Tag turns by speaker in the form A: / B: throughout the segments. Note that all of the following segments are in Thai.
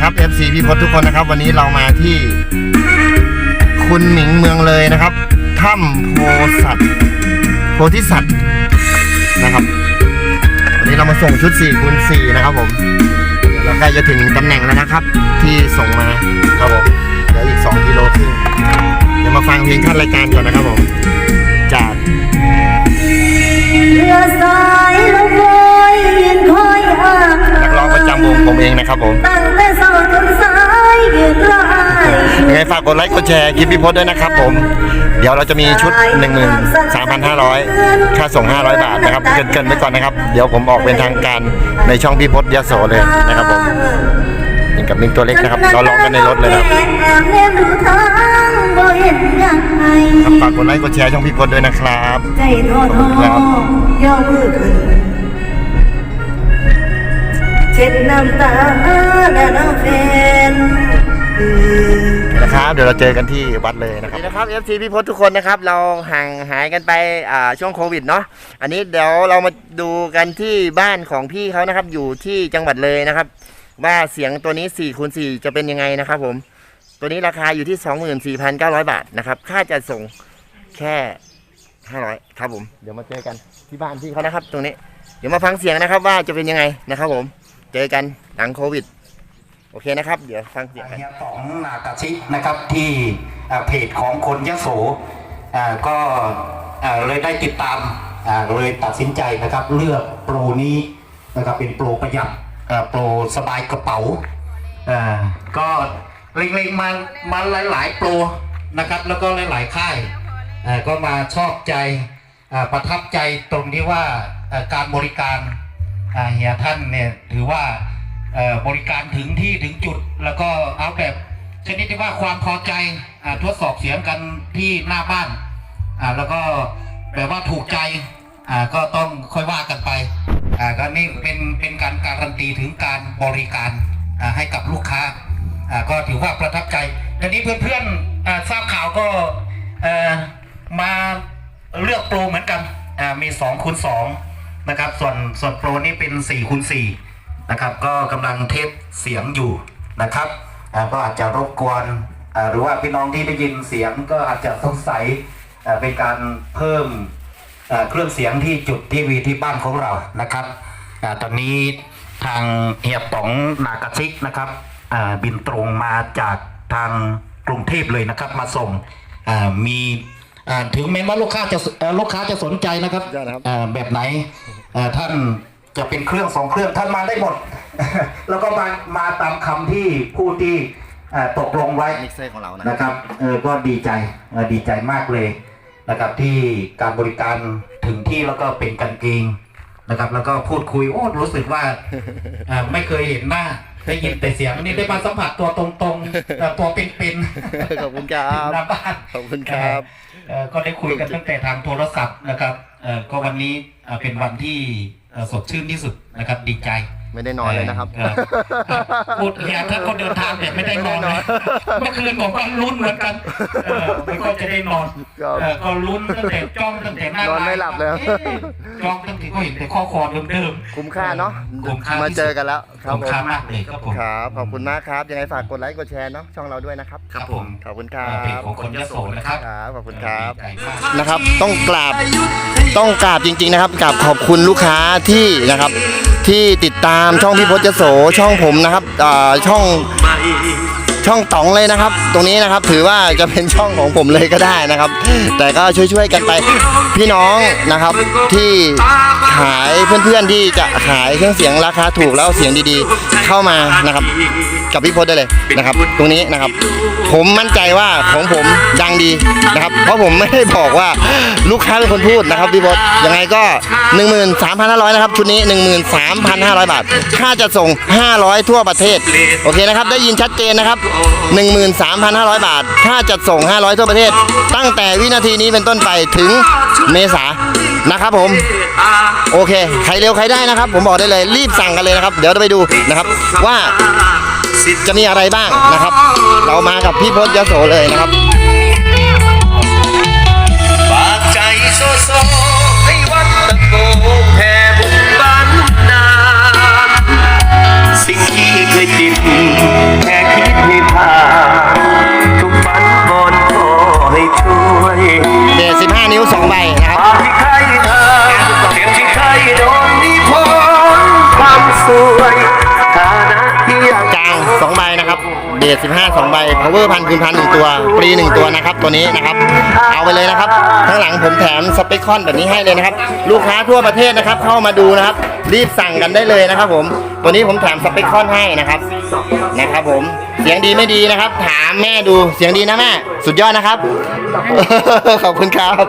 A: ครับ FC พี่พศทุกคนนะครับ วันนี้เรามาที่ คุณหมิงเมืองเลยนะครับถ้ำโพสัตว์โพธิสัตว์นะครับ วันนี้เรามาส่งชุด4คูณ4นะครับผมเดี๋ยวเราใกล้จะถึงตำแหน่งแล้วนะครับ ที่ส่งมาครับผมเดี๋ยวอีก 2กิโลครึ่งเดี๋ยวมาฟังเพลงขั้นรายการก่อนนะครับผมจาก
B: เรือสายลงลอยยืนคอยอ่าง
A: นักร้องประจำวงผมเองนะครับผม
B: ยยืนรอาย
A: ยังไงฝากกดไลค์กดแชร์คลิปพี่พศด้วยนะครับผม เดี๋ยวเราจะมีชุด 13,500 ค่าส่ง 500 บาทนะครับ เกินเกินไปก่อนนะครับ เดี๋ยวผมออกเป็นทางการในช่องพี่พศยโสเลยนะครับผมนี่กับมิงตัวเล็กนะครับ เราลองกันในรถเลยนะครับ
B: แอบแนมดูทางบ่เห็นยังไง
A: ครับฝากกดไลค์กดแชร์ช่องพี่พศด้วยนะครับ
B: ใจท้อท้อย่อมือขึ้นเช็ดน้ำตาและน้ำแฟนเออ
A: นะครับเดี๋ยวเราเจอกันที่วัดเลยนะครับนี่นะครับ FC พี่พศทุกคนนะครับ เราห่างหายกันไปอ่าช่วงโควิดเนาะอันนี้เดี๋ยวเรามาดูกันที่บ้านของพี่เขานะครับ อยู่ที่จังหวัดเลยนะครับ ว่าเสียงตัวนี้4คูณ4จะเป็นยังไงนะครับผม ตัวนี้ราคาอยู่ที่ 24,900 บาทนะครับ ค่าจัดส่งแค่500ครับผม เดี๋ยวมาเจอกันที่บ้านพี่เขานะครับ ตรงนี้ เดี๋ยวมาฟังเสียงนะครับว่าจะเป็นยังไงนะครับผม เจอกันหลังโควิด โอเคนะครับ เดี๋ยวฟังเสียงกัน
C: เฮียต๋องนากาชินะครับที่เพจของคนยโสก็เลยได้ติดตามเลยตัดสินใจนะครับ เลือกโปรนี้นะครับเป็นโปรประหยัดโปรสบายกระเป๋าก็เล็งๆมามาหลายๆโปรนะครับแล้วก็หลายๆค่ายก็มาชอบใจประทับใจตรงที่ว่าการบริการ เฮียท่านเนี่ยถือว่าบริการถึงที่ถึงจุดแล้วก็เอาแบบชนิดที่ว่าความพอใจอทดสอบเสียงกันที่หน้าบ้านแล้วก็แบบว่าถูกใจก็ต้องค่อยว่ากันไปก็นี่เป็นเป็นการการันตีถึงการบริการให้กับลูกค้าก็ถือว่าประทับใจทีนี้เพื่อนๆอ่าทราบข่าวก็มาเลือกโปรเหมือนกันอ่ามี2คูณ2 นะครับ ส่วนส่วนโปรนี่เป็น4คูณ4นะครับ ก็กำลังเทสเสียงอยู่นะครับก็อาจจะรบกวนหรือว่าพี่น้องที่ได้ยินเสียงก็อาจจะสงสัยเป็นการเพิ่มเครื่องเสียงที่จุดทีวีที่บ้านของเรานะครับตอนนี้ทางเฮียป๋องนากาชิกนะครับบินตรงมาจากทางกรุงเทพเลยนะครับมาส่งมี อ่าถึงแม้ว่าลูกค้าจะเอ่อลูกค้าจะสนใจนะครับ
A: ยอดนะครับ
C: เอ่อแบบไหนเอ่อท่านจะเป็นเครื่องสองเครื่องท่านมาได้หมด แล้วก็มามาตามคำที่ผู้ที่เอ่อตกลงไว้
A: มิกเซอร์ของเรานะ
C: นะครับเออก็ดีใจเออดีใจมากเลยนะครับที่การบริการถึงที่แล้วก็เป็นกันเองนะครับ แล้วก็พูดคุยโอ้รู้สึกว่าเอ่อไม่เคยเห็นหน้าได้ยินแต่เสียงนี่ได้มาสัมผัสตัวตรงๆเอ่อตัวเป็นๆ
A: ขอบคุณครับ
C: หน้าบ้าน
A: ขอบคุณครับ
C: เอ่อ ก็ได้คุยกันตั้งแต่ทางโทรศัพท์นะครับก็วันนี้เป็นวันที่สดชื่นที่สุดนะครับดีใจ
A: ไม่ได้นอนเลยนะครับ
C: เออพูดอย่างถ้าคนเดินทางแบบไม่ได้นอนเลยเมื่อคืนผมก็ลุ้นเหมือนกันเออไม่ค่อยจะได้นอน
A: ครับ
C: เออก็ลุ้นตั้งแต่จ้องตั้งแต่หน้าน
A: อนไม่หลับเลย
C: อ๊ะจ้องตั้งแต่ก็เห็นแต่ข้อความเดิมๆ
A: คุ้มค่าเนาะ
C: คุ้มค่า
A: มา
C: ที่สุด
A: เจอกันแล้วครับ
C: คุ้ม
A: ผม
C: ค่ามากเลยครับผม
A: ครับขอบคุณมากครับ ยังไงฝากกดไลค์กดแชร์เนาะช่องเราด้วยนะครับ
C: ครับผม
A: ขอบคุณครั
C: เอ่อเพจ
A: บ
C: ของคนยโสนะครับ
A: ครับขอบคุณครับ
C: ดีใจมาก
A: นะครับ ต้องกราบ ต้องกราบจริงๆนะครับกราบขอบคุณลูกค้าที่นะครับ ที่ติดตามช่องพี่พจน์โสช่องผมนะครับอ่าช่องช่องต๋องเลยนะครับ ตรงนี้นะครับถือว่าจะเป็นช่องของผมเลยก็ได้นะครับ แต่ก็ช่วยๆกันไปพี่น้องนะครับที่ เพื่อนๆที่จะขายเครื่องเสียงราคาถูกแล้วเสียงดีๆ เข้ามานะครับ กับพี่พจน์ได้เลยนะครับ ตรงนี้นะครับ ผมมั่นใจว่าของผมดังดีนะครับ เพราะผมไม่ได้บอกว่าลูกค้าเป็นคนพูดนะครับพี่พจน์ยังไงก็ 13,500นะครับชุดนี้ 13,500 บาท ค่าจะส่ง 500 ทั่วประเทศโอเคนะครับ ได้ยินชัดเจนนะครับ 13,500 บาท ค่าจัดส่ง 500 ทั่วประเทศ ตั้งแต่วินาทีนี้เป็นต้นไปถึงเมษา นะครับผม โอเค ใครเร็วใครได้นะครับ ผมบอกได้เลยรีบสั่งกันเลยนะครับ เดี๋ยวจะไปดูนะครับ ว่าจะมีอะไรบ้างนะครับ เรามากับพี่พจน์ยโสเลยนะครับ
D: เดแดสิบห้านิ้วสอง
A: ใบ สองใบนะครับเบส15สองใบ power พันคูณพันหนึ่งตัวฟรีหนึ่งตัวนะครับ ตัวนี้นะครับ เอาไปเลยนะครับข้างหลังผมแถมสเปคคอนแบบนี้ให้เลยนะครับ ลูกค้าทั่วประเทศนะครับ เข้ามาดูนะครับ รีบสั่งกันได้เลยนะครับ ผมตัวนี้ผมแถมสเปคคอนให้นะครับนะครับ ผมเสียงดีไม่ดีนะครับ ถามแม่ดูเสียงดีนะแม่ สุดยอดนะครับ ขอบคุณครับ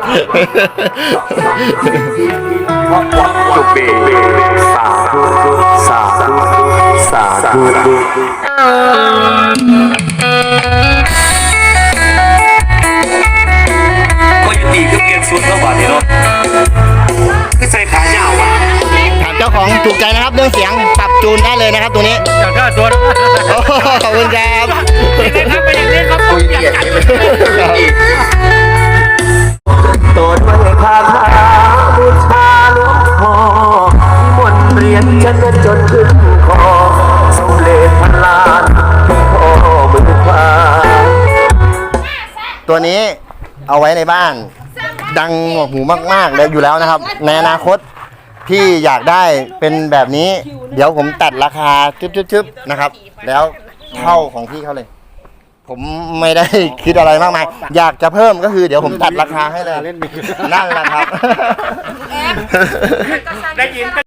D: จุกเบสาธุสา
A: เจ้าของถูกใจนะครับเรื่องเสียงปรับจูนได้เลยนะครับตัวนี้
E: อยากได้ตัวนะ
A: โอ้โหขอบคุณครับ
E: เล่นครับไปเล่นครับผมอยากจัด
D: โตดไว้คาถาบูชาหลวงพ่อนิมนต์เรียนฉันจนขึ้นคอสมเลขพันล้านพ่อมือขวา
A: ตัวนี้เอาไว้ในบ้าน ดังหนวกหูมากๆเลยอยู่แล้วนะครับ ในอนาคต ที่อยากได้เป็นแบบนี้ เดี๋ยวผมตัดราคาทึบๆๆนะครับ แล้วเท่าของพี่เขาเลย ผมไม่ได้คิดอะไรมากมาย อยากจะเพิ่มก็คือ เดี๋ยวผมตัดราคาให้เลยนั่นแหละครับ
E: ได้ยินได้